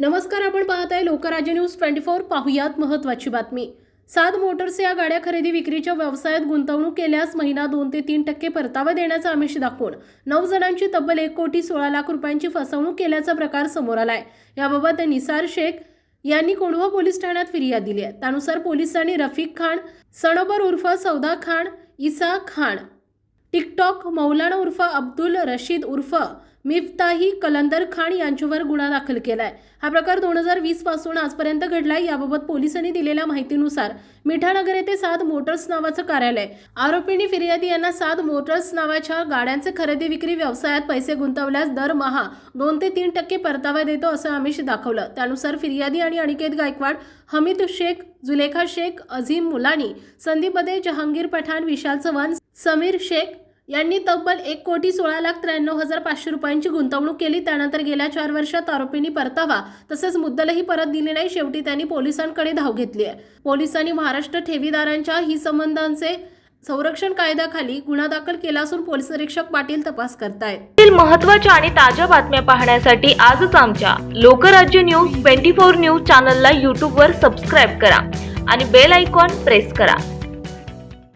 नमस्कार आपण पाहत आहे लोकराज्य न्यूज ट्वेंटी फोर. पाहुयात महत्त्वाची बातमी. सात मोटर्स या गाड्या खरेदी विक्रीच्या व्यवसायात गुंतवणूक केल्यास महिना दोन ते तीन टक्के परतावा देण्याचा आमिष दाखवून नऊ जणांची तब्बल एक कोटी सोळा लाख रुपयांची फसवणूक केल्याचा प्रकार समोर आलाय. याबाबत निसार शेख यांनी कोंढवा पोलीस ठाण्यात फिर्याद दिली आहे. त्यानुसार पोलिसांनी रफिक खान सणोबर उर्फ सौदा खान इसा खान टिकटॉक मौलाना उर्फ अब्दुल रशीद उर्फ मिफ्ताही कलंदर खान यांच्यावर गुन्हा दाखल केला आहे हा प्रकार दोन हजार वीसपासून आजपर्यंत घडलाय याबाबत पोलिसांनी दिलेल्या माहितीनुसार मिठानगर येथे सात मोटर्स नावाचं कार्यालय आरोपींनी फिर्यादी यांना सात मोटर्स नावाच्या गाड्यांचे खरेदी विक्री व्यवसायात पैसे गुंतवल्यास दरमहा दोन ते तीन टक्के परतावा देतो असं आमिष दाखवलं. त्यानुसार फिर्यादी आणि अनिकेत गायकवाड हमीद शेख जुलेखा शेख अझीम मुलानी संदीप बदे जहांगीर पठाण विशाल चव्हाण समीर शेख यांनी तब्बल एक कोटी सोळा लाख त्र्याण्णव हजार पाचशे रुपयांची गुंतवणूक केली. त्यानंतर गेल्या चार वर्षात आरोपींनी परतावा तसेच मुद्दलही परत दिली नाही. शेवटी त्यांनी पोलिसांकडे धाव घेतली आहे. पोलिसांनी महाराष्ट्र ठेवीदारांच्या ही संबंधांचे संरक्षण कायद्याखाली गुन्हा दाखल केला असून पोलीस निरीक्षक पाटील तपास करतायत. महत्त्वाच्या महत्त्वाच्या आणि ताज्या बातम्या पाहण्यासाठी आजच आमच्या Lokrajya news twenty four news चॅनलला यूट्यूबवर सबस्क्राईब करा आणि बेल आयकॉन प्रेस करा.